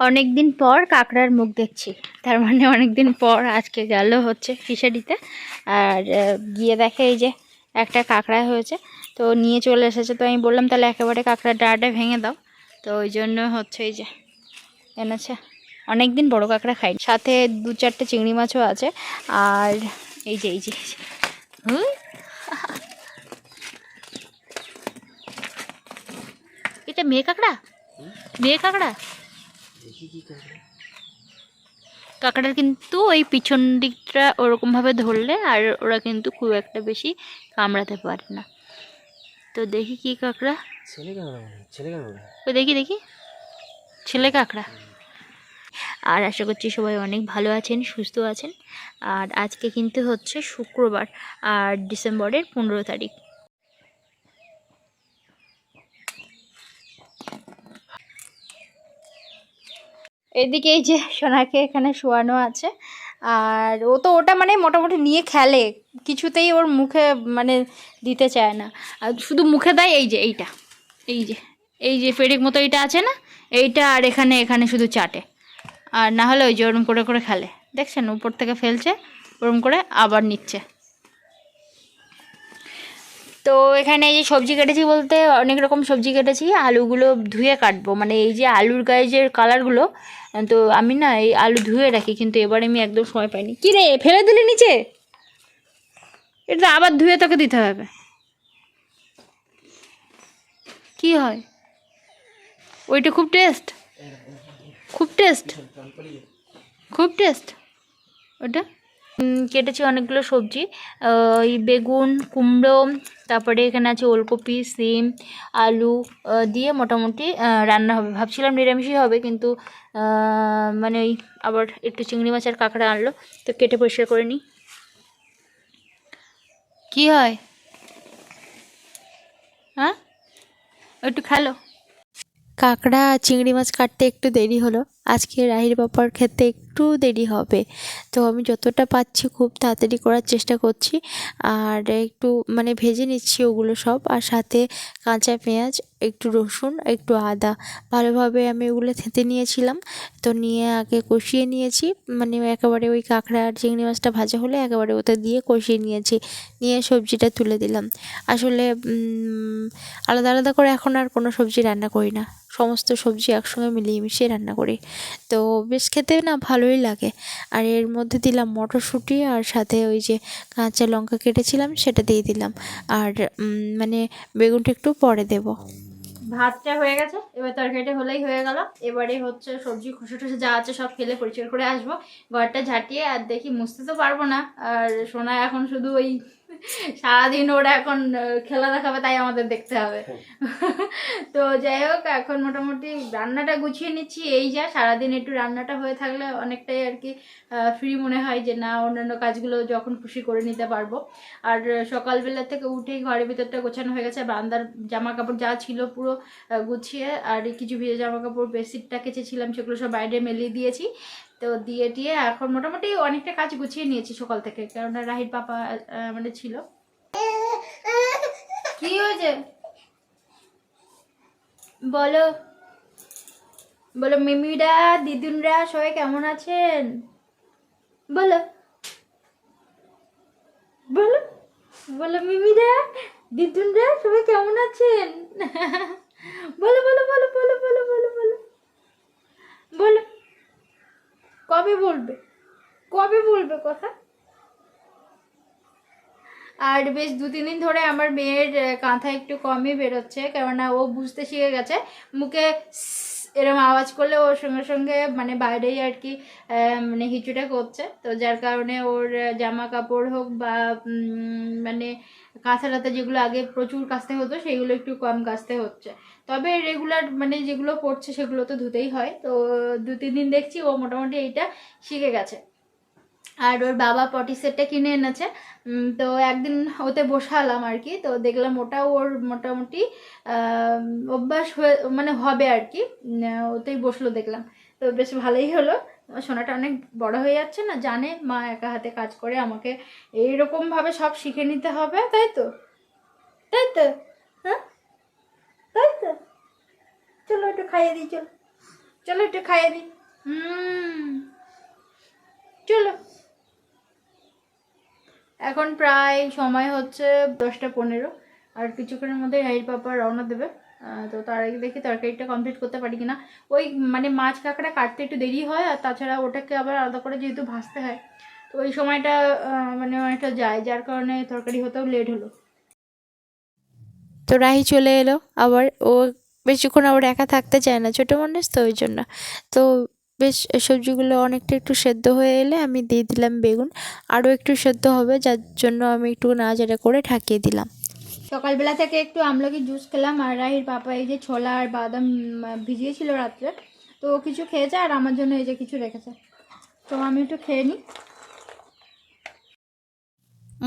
অনেক দিন পর কাঁকড়ার মুখ দেখছি। তার মানে অনেক দিন পর আজকে গেল হচ্ছে ফিশারিতে। আর গিয়ে দেখে এই যে একটা কাঁকড়া হয়েছে। তো নিয়ে চলে এসেছে। তো আমি বললাম, তাহলে একেবারে কাঁকড়ার ডাঁটা ভেঙে দাও। তো ওই জন্য হচ্ছে এই যে এনেছে। অনেক দিন বড় কাঁকড়া খাই সাথে দু চারটে চিংড়ি মাছও আছে। আর এই যে এই যে। এটা মেয়ে কাঁকড়া? মেয়ে কাঁকড়া? কাঁকড়ার কিন্তু ওই পিছন দিকটা ওরকমভাবে ধরলে আর ওরা কিন্তু খুব একটা বেশি কামড়াতে পারে না। তো দেখি কি কাঁকড়া। ছেলে কাঁকড়া ছেলে কাঁকড়া। ওই দেখি দেখি। ছেলে কাঁকড়া। আর আশা করছি সবাই অনেক ভালো আছেন সুস্থ আছেন। আর আজকে কিন্তু হচ্ছে শুক্রবার আর ডিসেম্বরের পনেরো তারিখ। এদিকে এই যে সোনাকে এখানে শোয়ানো আছে। আর ও তো ওটা মানে মোটামুটি নিয়ে খেলে, কিছুতেই ওর মুখে মানে দিতে চায় না। আর শুধু মুখে দেয় এই যে, এইটা, এই যে এই যে ফেরিক মতো এইটা আছে না, এইটা আর এখানে এখানে শুধু চাটে। আর না হলে ওই যে ওরম করে করে খেলে। দেখছেন, উপর থেকে ফেলছে, ওরম করে আবার নিচ্ছে। তো এখানে এই যে সবজি কেটেছি বলতে অনেক রকম সবজি কেটেছি। আলুগুলো ধুয়ে কাটবো। মানে এই যে আলুর গায়ে যে কালারগুলো, তো আমি না এই আলু ধুয়ে রাখি, কিন্তু এবার আমি একদম সময় পাইনি। কি রে, ফেলে দিলে নিচে? এটা আবার ধুয়ে তোকে দিতে হবে। কি হয়? ওইটা খুব টেস্ট। খুব টেস্ট। খুব টেস্ট। ওটা কেটেছি অনেকগুলো সবজি। এই বেগুন কুমড়ো তারপরে এখানে আছে ওলকপি সিম আলু দিয়ে মোটামুটি রান্না হবে। ভাবছিলাম নিরামিষই হবে কিন্তু মানে ওই আবার একটু চিংড়ি মাছ আর কাঁকড়া আনলো তো কেটে পরিষ্কার করে নিই। কি হয়? হ্যাঁ? একটু খেলো। কাঁকড়া চিংড়ি মাছ কাটতে একটু দেরি হলো। আজকে রাহির বাপার খেতে একটু দেরি হবে। তো আমি যতটা পাচ্ছি খুব তাড়াতাড়ি করার চেষ্টা করছি। আর একটু মানে ভেজে নিচ্ছি ওগুলো সব। আর সাথে কাঁচা পেঁয়াজ, একটু রসুন, একটু আদা। ভালোভাবে আমি ওগুলো থেঁতে নিয়েছিলাম। তো নিয়ে আগে কষিয়ে নিয়েছি। মানে একেবারে ওই কাঁকড়া আর চিংড়ি মাছটা ভাজা হলে একেবারে ওতে দিয়ে কষিয়ে নিয়েছি। নিয়ে সবজিটা তুলে দিলাম। আসলে আলাদা আলাদা করে এখন আর কোনো সবজি রান্না করি না। সমস্ত সবজি একসঙ্গে মিলিয়ে মিশিয়ে রান্না করি। তো বেশ খেতে না ভালোই লাগে। আর এর মধ্যে দিলাম মটরশুঁটি আর সাথে ওই যে কাঁচা লঙ্কা কেটেছিলাম সেটা দিয়ে দিলাম। আর মানে বেগুনটা একটু পরে দেব। ভাতটা হয়ে গেছে, এবার তরকারিটা হলেই হয়ে গেল। এবারে হচ্ছে সবজি খসে টসে যা আছে সব ফেলে পরিষ্কার করে আসব। ঘরটা ঝাঁটিয়ে আর দেখি মুছতে তো পারব না। আর সোনা এখন শুধু ওই সারাদিন ওরা এখন খেলা দেখাবে তাই আমাদের দেখতে হবে। তো যাই হোক এখন মোটামুটি রান্নাটা গুছিয়ে নিচ্ছি। এই যা সারাদিন একটু রান্নাটা হয়ে থাকলে অনেকটাই আর কি ফ্রি মনে হয় যে না অন্যান্য কাজগুলো যখন খুশি করে নিতে পারব। আর সকালবেলা থেকে উঠেই ঘরের ভিতরটা গোছানো হয়ে গেছে। বারান্দার জামা কাপড় যা ছিল পুরো গুছিয়ে আর কিছু ভিজে জামা কাপড় বেডশিটটা কেচেছিলাম সেগুলো সব বাইরে মেলিয়ে দিয়েছি। তো দিয়ে টিয়ে এখন মোটামুটি অনেকটা কাজ গুছিয়ে নিয়েছি সকাল থেকে কেননা রাহির পাপা মানে ছিল কি হয়েছে বলো বলো মিমিরা দিদুনরা সবাই কেমন আছেন বলো বলো বলো মিমিরা দিদুনরা সবাই কেমন আছেন বলো বলো বলো বলো বলো বলো বলো বলো কবে বলবে? কবে বলবে কথা? আর বেশ দু, তিন দিন ধরে আমার মেয়ের কাঁথা একটু কমই বেরোচ্ছে, কেননা ও বুঝতে শিখে গেছে। মুখে এরম আওয়াজ করলে ওর সঙ্গে সঙ্গে মানে বাইরেই আর কি মানে হিচুটা করছে। তো যার কারণে ওর জামা কাপড় হোক বা মানে কাঁথা টাথা যেগুলো আগে প্রচুর কাচতে হতো, সেগুলো একটু কম কাচতে হচ্ছে। তবে রেগুলার মানে যেগুলো পড়ছে সেগুলো তো ধুতেই হয়। তো দু, তিন দিন দেখছি ও মোটামুটি এইটা শিখে গেছে। আর ওর বাবা পটি সেটটা কিনে এনেছে। তো একদিন ওতে বসালাম আর কি। তো দেখলাম ওটাও ওর মোটামুটি অভ্যাস হয়ে মানে হবে আর কি। ওতেই বসল দেখলাম। তো বেশ ভালোই হলো। সোনাটা অনেক বড় হয়ে যাচ্ছে না? জানে মা একা হাতে কাজ করে আমাকে এইরকমভাবে সব শিখে নিতে হবে, তাই তো? তাই তো? হ্যাঁ? তাই তো? চলো একটু খাইয়ে দিই, চলো। চলো একটু খাইয়ে দিই। হুম। চলো। এখন প্রায় সময় হচ্ছে দশটা পনেরো, আর কিছুক্ষণের মধ্যে রাহির পাপা রওনা দেবে। তো তার আগে দেখি তরকারিটা কমপ্লিট করতে পারি কিনা। ওই মানে মাছ কাঁকড়া কাটতে একটু দেরি হয় আর তাছাড়া ওটাকে আবার আলাদা করে যেহেতু ভাজতে হয়, তো ওই সময়টা মানে অনেকটা যায়, যার কারণে তরকারি হতেও লেট হলো। তো রাহি চলে এলো, আবার ও বেশিক্ষণ আবার একা থাকতে চায় না, ছোটো মানুষ তো ওই জন্য। তো বেশ, সবজিগুলো অনেকটা একটু সেদ্ধ হয়ে এলে আমি দিয়ে দিলাম বেগুন। আরও একটু সেদ্ধ হবে, যার জন্য আমি একটু নাড়াচাড়া করে ঢাকিয়ে দিলাম। সকালবেলা থেকে একটু আমলকি জুস খেলাম আর রাহির পাপা এই যে ছোলা আর বাদাম ভিজিয়েছিল রাত্রে, তো কিছু খেয়েছে আর আমার জন্য এই যে কিছু রেখেছে। তো আমি একটু খেয়ে নিই।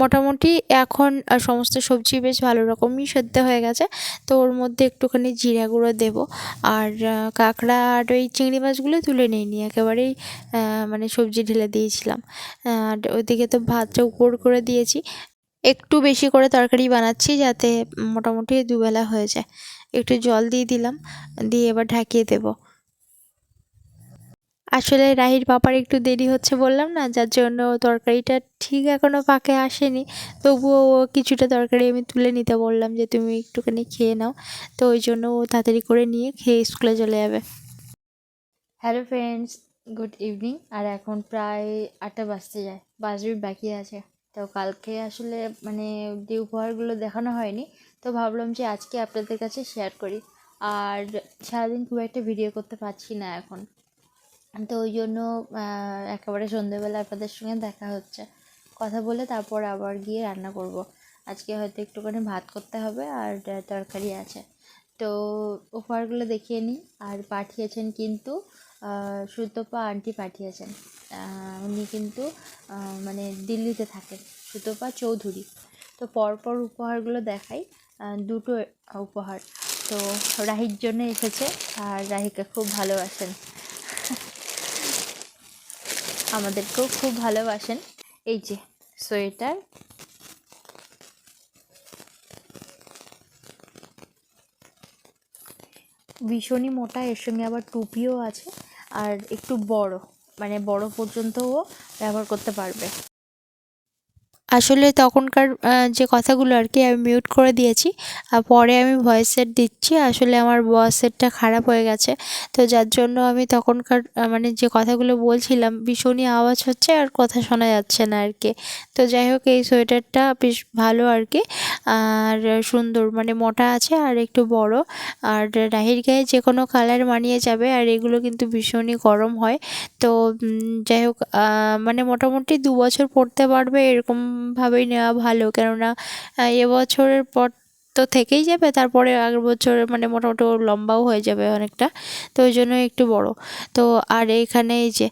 মোটামুটি এখন সমস্ত সবজি বেশ ভালো রকমই সেদ্ধ হয়ে গেছে, তো ওর মধ্যে একটুখানি জিরা গুঁড়ো দেবো আর কাঁকড়া আর ওই চিংড়ি মাছগুলো তুলে নিইনি একেবারেই মানে সবজি ঢেলে দিয়েছিলাম। আর ওইদিকে তো ভাতটা উপর করে দিয়েছি। একটু বেশি করে তরকারি বানাচ্ছি যাতে মোটামুটি দুবেলা হয়ে যায়। একটু জল দিয়ে দিলাম, দিয়ে এবার ঢাকিয়ে দেবো। আসলে রাহির পাপার একটু দেরি হচ্ছে বললাম না, যার জন্য তরকারিটা ঠিক এখনও পাকে আসেনি। তবুও কিছুটা তরকারি আমি তুলে নিতে বললাম যে, তুমি একটুখানি খেয়ে নাও। তো ওই জন্য ও তাড়াতাড়ি করে নিয়ে খেয়ে স্কুলে চলে যাবে। Hello friends, good evening. আর এখন প্রায় আটটা বাজতে যায়, বাজবি বাকি আছে। তো কালকে আসলে মানে যে উপহারগুলো দেখানো হয়নি, তো ভাবলাম যে আজকে আপনাদের কাছে শেয়ার করি। আর সারাদিন খুব একটা ভিডিও করতে পারছি না এখন। তো ওই জন্য একেবারে সন্ধেবেলা আপনাদের সঙ্গে দেখা হচ্ছে। কথা বলে তারপর আবার গিয়ে রান্না করব। আজকে হয়তো একটুখানি ভাত করতে হবে আর তরকারি আছে। তো উপহারগুলো দেখিয়ে নিই। আর পাঠিয়েছেন কিন্তু সুতপা আন্টি পাঠিয়েছেন। উনি কিন্তু মানে দিল্লিতে থাকেন, সুতপা চৌধুরী। তো পরপর উপহারগুলো দেখাই দুটো উপহার। তো রাহির জন্য এসেছে, আর রাহিকে খুব ভালোবাসেন। আমাদেরকেও খুব ভালোবাসেন। এই যে সোয়েটার। ভীষণই মোটা, এর সঙ্গে আবার টুপিও আছে, আর একটু বড়। মানে বড় পর্যন্তও ব্যবহার করতে পারবে। আসলে তখনকার যে কথাগুলো আর কি আমি মিউট করে দিয়েছি, আর পরে আমি ভয়েস সেট দিচ্ছি, আসলে আমার ভয়েস সেটটা খারাপ হয়ে গেছে। তো যার জন্য আমি তখনকার মানে যে কথাগুলো বলছিলাম, ভীষণই আওয়াজ হচ্ছে আর কথা শোনা যাচ্ছে না আর কি। তো যাই হোক, এই সোয়েটারটা বেশ ভালো আর কি, আর সুন্দর মানে মোটা আছে আর একটু বড়। আর রাহির গায়ে যে কোনো কালার মানিয়ে যাবে, আর এগুলো কিন্তু ভীষণই গরম হয়। তো যাই হোক মানে মোটামুটি দু বছর পড়তে পারবে এরকমভাবেই নেওয়া ভালো। কেননা এবছরের পর তো থেকেই যাবে, তারপরে আগের বছর মানে মোটামুটি লম্বাও হয়ে যাবে অনেকটা, তো ওই জন্য একটু বড়। তো আর এইখানে এই যে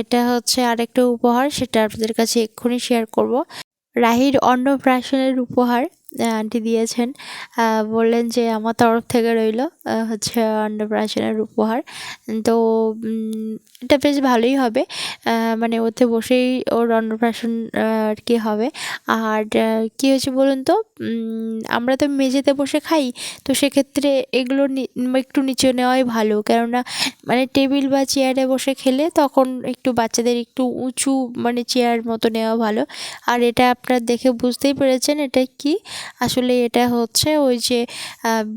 এটা হচ্ছে আরেকটা উপহার, সেটা আপনাদের কাছে এক্ষুনি শেয়ার করব। রাহির অন্নপ্রাশনের উপহার। আন্টি দিয়েছেন। বললেন যে আমার তরফ থেকে রইল হচ্ছে অন্নপ্রাশনের উপহার। তো এটা বেশ ভালোই হবে। মানে ওতে বসেই ওর অন্নপ্রাশন আর কি হবে। আর কি হয়েছে বলুন তো? আমরা তো মেঝেতে বসে খাই, তো সেক্ষেত্রে এগুলো একটু নিচে নেওয়াই ভালো। কেননা মানে টেবিল বা চেয়ারে বসে খেলে তখন একটু বাচ্চাদের একটু উঁচু মানে চেয়ার মতো নেওয়া ভালো। আর এটা আপনার দেখে বুঝতেই পেরেছেন, এটা কি? আসলে এটা হচ্ছে ওই যে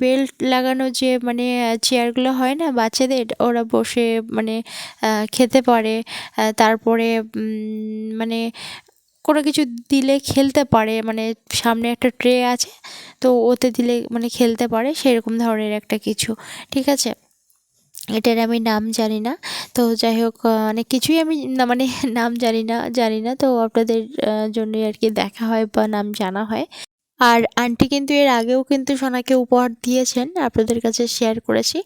বেল্ট লাগানো যে মানে চেয়ারগুলো হয় না, বাচ্চাদের, ওরা বসে মানে খেতে পারে। তারপরে মানে কোনো কিছু দিলে খেলতে পারে মানে সামনে একটা ট্রে আছে, তো ওতে দিলে মানে খেলতে পারে, সেরকম ধরনের একটা কিছু, ঠিক আছে? এটার আমি নাম জানি না, তো যাই হোক অনেক কিছুই আমি না মানে নাম জানি না জানি না, তো আপনাদের জন্যই আর কি দেখা হয় বা নাম জানা হয়। আর আন্টি কিন্তু এর আগেও কিন্তু সোনাকে উপহার দিয়েছেন, আপনাদের কাছে শেয়ার করেছি।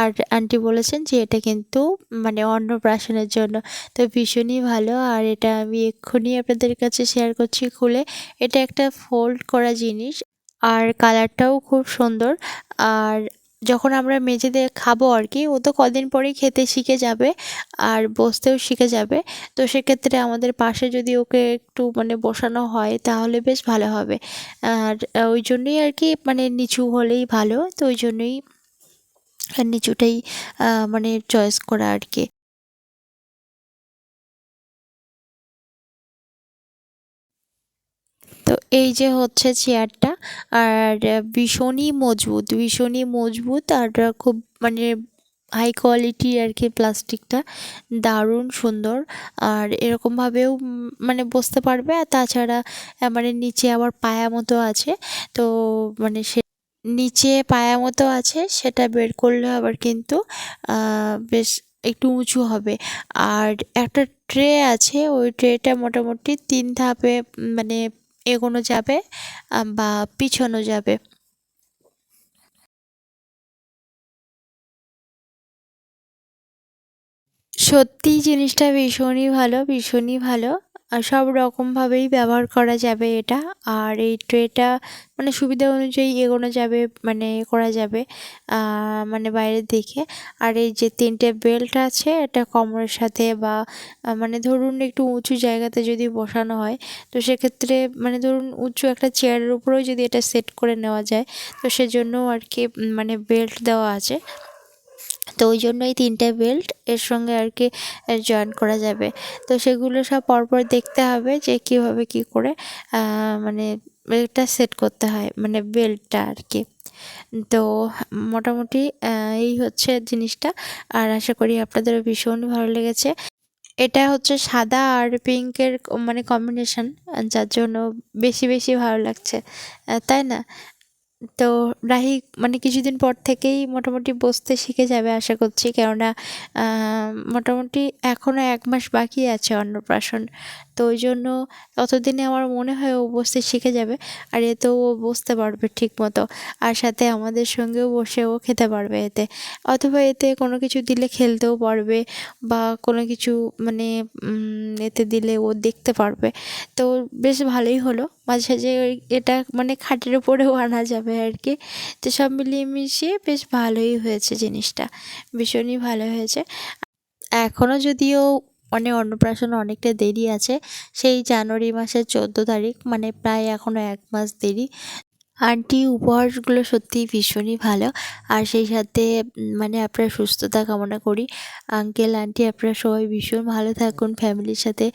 আর আন্টি বলেছেন যে এটা কিন্তু মানে অন্নপ্রাশনের জন্য। তো ভীষণই ভালো, আর এটা আমি এক্ষুনি আপনাদের কাছে শেয়ার করছি খুলে। এটা একটা ফোল্ড করা জিনিস, আর কালারটাও খুব সুন্দর। আর যখন আমরা মেঝেতে খাব আর কি, ও তো কদিন পরেই খেতে শিখে যাবে আর বসতেও শিখে যাবে। তো সেক্ষেত্রে আমাদের পাশে যদি ওকে একটু মানে বসানো হয়, তাহলে বেশ ভালো হবে। আর ওই জন্যই আর কি মানে নিচু হলেই ভালো। তো ওই জন্যই নিচুটাই মানে চয়েস করা আর কি। তো এই যে হচ্ছে চেয়ারটা আর ভীষণই মজবুত ভীষণই মজবুত আর খুব মানে হাই কোয়ালিটি আর কি প্লাস্টিকটা দারুণ সুন্দর। আর এরকমভাবেও মানে বসতে পারবে আর তাছাড়া মানে নিচে আবার পায়া মতো আছে। তো মানে সে নিচে পায়া মতো আছে, সেটা বের করলে আবার কিন্তু বেশ একটু উঁচু হবে। আর একটা ট্রে আছে, ওই ট্রেটা মোটামুটি তিন ধাপে মানে এগোনো যাবে বা পিছনো যাবে। সত্যি জিনিসটা ভীষণই ভালো ভীষণই ভালো। সব রকমভাবেই ব্যবহার করা যাবে এটা। আর এই ট্রেটা মানে সুবিধা অনুযায়ী এগোনো যাবে মানে করা যাবে মানে বাইরের দিকে। আর এই যে তিনটে বেল্ট আছে এটা কমরের সাথে বা মানে ধরুন একটু উঁচু জায়গাতে যদি বসানো হয়, তো সেক্ষেত্রে মানে ধরুন উঁচু একটা চেয়ারের উপরেও যদি এটা সেট করে নেওয়া যায়, তো সেজন্য আর কি মানে বেল্ট দেওয়া আছে। তো ওই জন্য এই তিনটে বেল্ট এর সঙ্গে আর কি জয়েন করা যাবে। তো সেগুলো সব পরপর দেখতে হবে যে কীভাবে কী করে মানে এটা সেট করতে হয় মানে বেল্টটা আর কি। তো মোটামুটি এই হচ্ছে জিনিসটা। আর আশা করি আপনাদেরও ভীষণ ভালো লেগেছে। এটা হচ্ছে সাদা আর পিঙ্কের মানে কম্বিনেশন যার জন্য বেশি বেশি ভালো লাগছে। তাই না? তো রাহি মানে কিছুদিন পর থেকেই মোটামুটি বসতে শিখে যাবে আশা করছি। কেননা মোটামুটি এখনও এক মাস বাকি আছে অন্নপ্রাশন। তো ওই জন্য ততদিনে আমার মনে হয় ও বসতে শিখে যাবে আর এতেও ও বসতে পারবে ঠিক মতো আর সাথে আমাদের সঙ্গেও বসে ও খেতে পারবে এতে। অথবা এতে কোনো কিছু দিলে খেলতেও পারবে বা কোনো কিছু মানে এতে দিলে ও দেখতে পারবে। তো বেশ ভালোই হলো। মাঝে সাঝে এটা মানে খাটের উপরেও আনা যাবে। আর কি তো সব মিলিয়ে মিশিয়ে বেশ ভালোই হয়েছে জিনিসটা। ভীষণই ভালো হয়েছে। এখনও যদিও মানে অন্নপ্রাশন অনেকটা দেরি আছে, সেই জানুয়ারি মাসের চোদ্দ তারিখ মানে প্রায় এখনও এক মাস দেরি। আন্টি উপহারগুলো সত্যিই ভীষণই ভালো। আর সেই সাথে মানে আপনার সুস্থতা কামনা করি। আঙ্কেল, আন্টি আপনারা সবাই ভীষণ ভালো থাকুন, ফ্যামিলির সাথে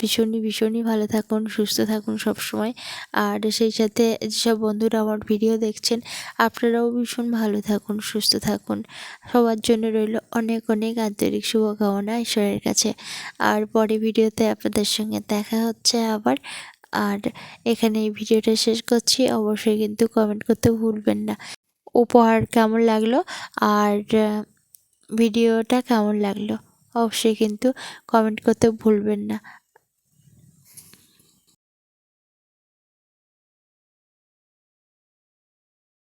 ভীষণই ভীষণই ভালো থাকুন, সুস্থ থাকুন সব সময় আর সেই সাথে যেসব বন্ধুরা আমার ভিডিও দেখছেন, আপনারাও ভীষণ ভালো থাকুন, সুস্থ থাকুন। সবার জন্য রইল অনেক অনেক আন্তরিক শুভকামনা ঈশ্বরের কাছে। আর পরে ভিডিওতে আপনাদের সঙ্গে দেখা হচ্ছে আবার। আর এখানে এই ভিডিওটা শেষ করছি। অবশ্যই কিন্তু কমেন্ট করতে ভুলবেন না। উপহার কেমন লাগল? আর ভিডিওটা কেমন লাগল? অবশ্যই কিন্তু কমেন্ট করতে ভুলবেন না।